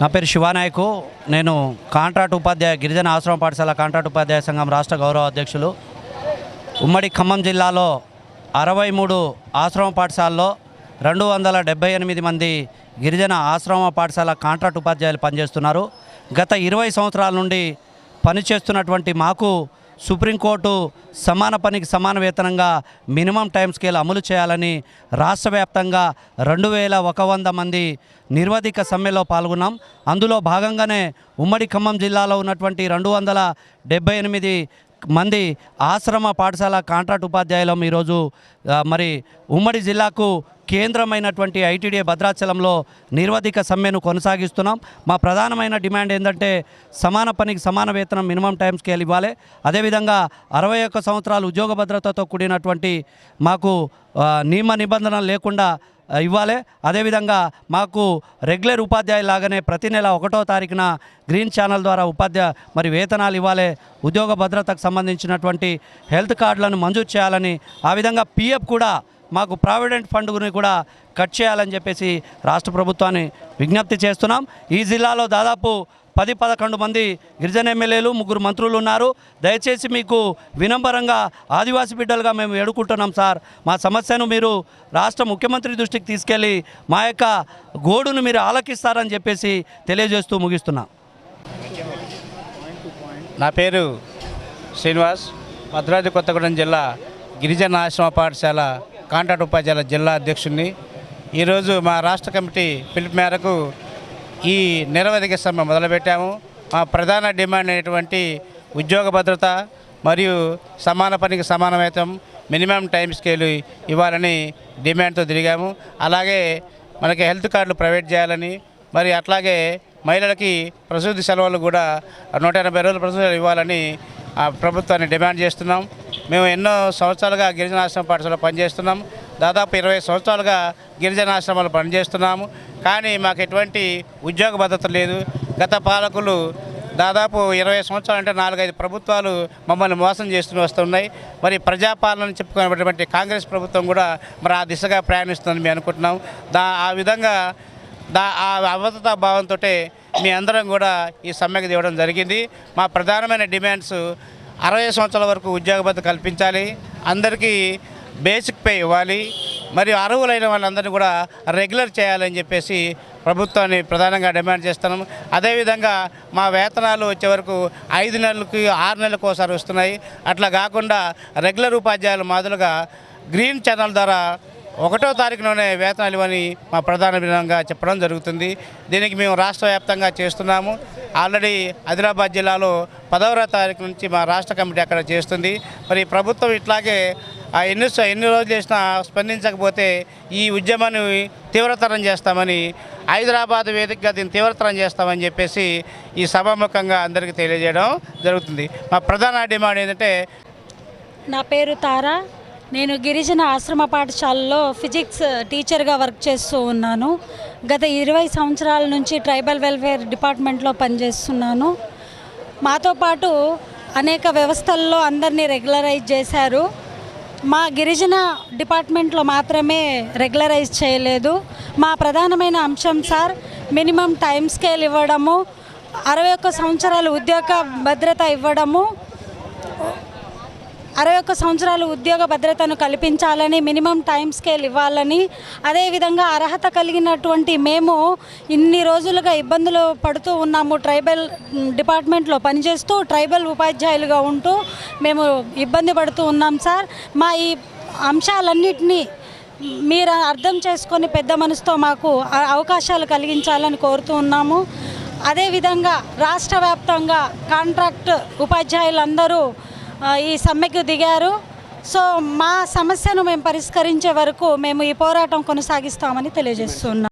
నా పేరు శివానాయకు. నేను కాంట్రాక్ట్ ఉపాధ్యాయ గిరిజన ఆశ్రమ పాఠశాల కాంట్రాక్ట్ ఉపాధ్యాయ సంఘం రాష్ట్ర గౌరవ అధ్యక్షులు. ఉమ్మడి ఖమ్మం జిల్లాలో అరవై మూడు ఆశ్రమ పాఠశాలలో రెండు వందల డెబ్బై ఎనిమిది మంది గిరిజన ఆశ్రమ పాఠశాల కాంట్రాక్ట్ ఉపాధ్యాయులు పనిచేస్తున్నారు. గత ఇరవై సంవత్సరాల నుండి పనిచేస్తున్నటువంటి మాకు సుప్రీంకోర్టు సమాన పనికి సమాన వేతనంగా మినిమం టైం స్కేల్ అమలు చేయాలని రాష్ట్ర వ్యాప్తంగా రెండు వేల ఒక వంద మంది నిర్వధిక సమ్మెలో పాల్గొన్నాం. అందులో భాగంగానే ఉమ్మడి ఖమ్మం జిల్లాలో ఉన్నటువంటి రెండు వందల డెబ్బై ఎనిమిది మంది ఆశ్రమ పాఠశాల కాంట్రాక్ట్ ఉపాధ్యాయులం ఈరోజు మరి ఉమ్మడి జిల్లాకు కేంద్రమైనటువంటి ఐటీడీఏ భద్రాచలంలో నిర్వధిక సమ్మెను కొనసాగిస్తున్నాం. మా ప్రధానమైన డిమాండ్ ఏంటంటే సమాన పనికి సమాన వేతనం మినిమం టైం స్కేల్ ఇవ్వాలి. అదేవిధంగా అరవై ఒక్క సంవత్సరాలు ఉద్యోగ భద్రతతో కూడినటువంటి మాకు నియమ నిబంధనలు లేకుండా ఇవ్వాలి. అదేవిధంగా మాకు రెగ్యులర్ ఉపాధ్యాయులు లాగానే ప్రతి నెల ఒకటో తారీఖున గ్రీన్ ఛానల్ ద్వారా ఉపాధ్యాయ మరి వేతనాలు ఇవ్వాలి. ఉద్యోగ భద్రతకు సంబంధించినటువంటి హెల్త్ కార్డులను మంజూరు చేయాలని ఆ విధంగా పిఎఫ్ కూడా మాకు ప్రావిడెంట్ ఫండ్ని కూడా కట్ చేయాలని చెప్పేసి రాష్ట్ర ప్రభుత్వాన్ని విజ్ఞప్తి చేస్తున్నాం. ఈ జిల్లాలో దాదాపు పది పదకొండు మంది గిరిజన ఎమ్మెల్యేలు ముగ్గురు మంత్రులు ఉన్నారు. దయచేసి మీకు వినంబరంగా ఆదివాసీ బిడ్డలుగా మేము వేడుకుంటున్నాం సార్. మా సమస్యను మీరు రాష్ట్ర ముఖ్యమంత్రి దృష్టికి తీసుకెళ్ళి మా యొక్క గోడును మీరు ఆలకిస్తారని చెప్పేసి తెలియజేస్తూ ముగిస్తున్నా. నా పేరు శ్రీనివాస్. భద్రాద్రి కొత్తగూడెం జిల్లా గిరిజన ఆశ్రమ పాఠశాల కాంట్రాక్ట్ ఉపాధ్యాయుల జిల్లా అధ్యక్షుడిని ఈరోజు మా రాష్ట్ర కమిటీ పిలుపు మేరకు ఈ నిరవధిక సమ్మె మొదలుపెట్టాము. మా ప్రధాన డిమాండ్ అయినటువంటి ఉద్యోగ భద్రత మరియు సమాన పనికి సమానమైతం మినిమం టైం స్కేలు ఇవ్వాలని డిమాండ్తో తిరిగాము. అలాగే మనకి హెల్త్ కార్డులు ప్రైవేట్ చేయాలని మరి అట్లాగే మహిళలకి ప్రసూతి సెలవులు కూడా నూట ఎనభై రోజుల ప్రసూతి ఇవ్వాలని ఆ ప్రభుత్వాన్ని డిమాండ్ చేస్తున్నాం. మేము ఎన్నో సంవత్సరాలుగా గిరిజన ఆశ్రమ పాఠశాలలో పనిచేస్తున్నాం. దాదాపు ఇరవై సంవత్సరాలుగా గిరిజన ఆశ్రమాలు పనిచేస్తున్నాము. కానీ మాకు ఎటువంటి ఉద్యోగ భద్రత లేదు. గత పాలకులు దాదాపు ఇరవై సంవత్సరాలు అంటే నాలుగైదు ప్రభుత్వాలు మమ్మల్ని మోసం చేస్తూ వస్తున్నాయి. మరి ప్రజాపాలన చెప్పుకునేటువంటి కాంగ్రెస్ ప్రభుత్వం కూడా మరి ఆ దిశగా ప్రయాణిస్తుందని మేము అనుకుంటున్నాం. దా ఆ విధంగా దా ఆ అవధతా భావంతో మీ అందరం కూడా ఈ సమ్మెకు దిగడం జరిగింది. మా ప్రధానమైన డిమాండ్స్ అరవై సంవత్సరాల వరకు ఉద్యోగ భద్రత కల్పించాలి. అందరికీ బేసిక్ పే ఇవ్వాలి. మరియు అర్హులైన వాళ్ళందరినీ కూడా రెగ్యులర్ చేయాలని చెప్పేసి ప్రభుత్వాన్ని ప్రధానంగా డిమాండ్ చేస్తున్నాం అదేవిధంగా మా వేతనాలు వచ్చే వరకు ఐదు నెలలకి ఆరు నెలలకు ఒకసారి వస్తున్నాయి. అట్లా కాకుండా రెగ్యులర్ ఉపాధ్యాయుల మాదిరిగా గ్రీన్ ఛానల్ ద్వారా ఒకటో తారీఖులోనే వేతనాలు ఇవ్వని మా ప్రధాన విధంగా చెప్పడం జరుగుతుంది. దీనికి మేము రాష్ట్ర వ్యాప్తంగా చేస్తున్నాము. ఆల్రెడీ ఆదిలాబాద్ జిల్లాలో పదవ తారీఖు నుంచి మా రాష్ట్ర కమిటీ అక్కడ చేస్తుంది. మరి ప్రభుత్వం ఇట్లాగే ఆ ఎన్ని ఎన్ని రోజులు చేసినా స్పందించకపోతే ఈ ఉద్యమాన్ని తీవ్రతరం చేస్తామని హైదరాబాద్ వేదికగా దీన్ని తీవ్రతరం చేస్తామని చెప్పేసి ఈ సభాముఖంగా అందరికీ తెలియజేయడం జరుగుతుంది. మా ప్రధాన డిమాండ్ ఏంటంటే నా పేరు తారా. నేను గిరిజన ఆశ్రమ పాఠశాలలో ఫిజిక్స్ టీచర్గా వర్క్ చేస్తూ ఉన్నాను. గత ఇరవై సంవత్సరాల నుంచి ట్రైబల్ వెల్ఫేర్ డిపార్ట్మెంట్లో పనిచేస్తున్నాను. మాతో పాటు అనేక వ్యవస్థల్లో అందరినీ రెగ్యులరైజ్ చేశారు. మా గిరిజన డిపార్ట్మెంట్లో మాత్రమే రెగ్యులరైజ్ చేయలేదు. మా ప్రధానమైన అంశం సార్ మినిమం టైం స్కేల్ ఇవ్వడము అరవై ఒక్క సంవత్సరాలు ఉద్యోగ భద్రత ఇవ్వడము అరవై ఒక్క సంవత్సరాలు ఉద్యోగ భద్రతను కల్పించాలని మినిమం టైం స్కేల్ ఇవ్వాలని అదేవిధంగా అర్హత కలిగినటువంటి మేము ఇన్ని రోజులుగా ఇబ్బందులు పడుతూ ఉన్నాము ట్రైబల్ డిపార్ట్మెంట్లో పనిచేస్తూ ట్రైబల్ ఉపాధ్యాయులుగా ఉంటూ మేము ఇబ్బంది పడుతూ ఉన్నాం సార్. మా ఈ అంశాలన్నింటినీ మీరు అర్థం చేసుకొని పెద్ద మనసుతో మాకు అ- అవకాశాలు కలిగించాలని కోరుతూ ఉన్నాము. అదేవిధంగా రాష్ట్ర వ్యాప్తంగా కాంట్రాక్ట్ ఉపాధ్యాయులందరూ ఈ సమ్మెకు దిగారు. సో మా సమస్యను మేము పరిష్కరించే వరకు మేము ఈ పోరాటం కొనసాగిస్తామని తెలియజేస్తున్నాం.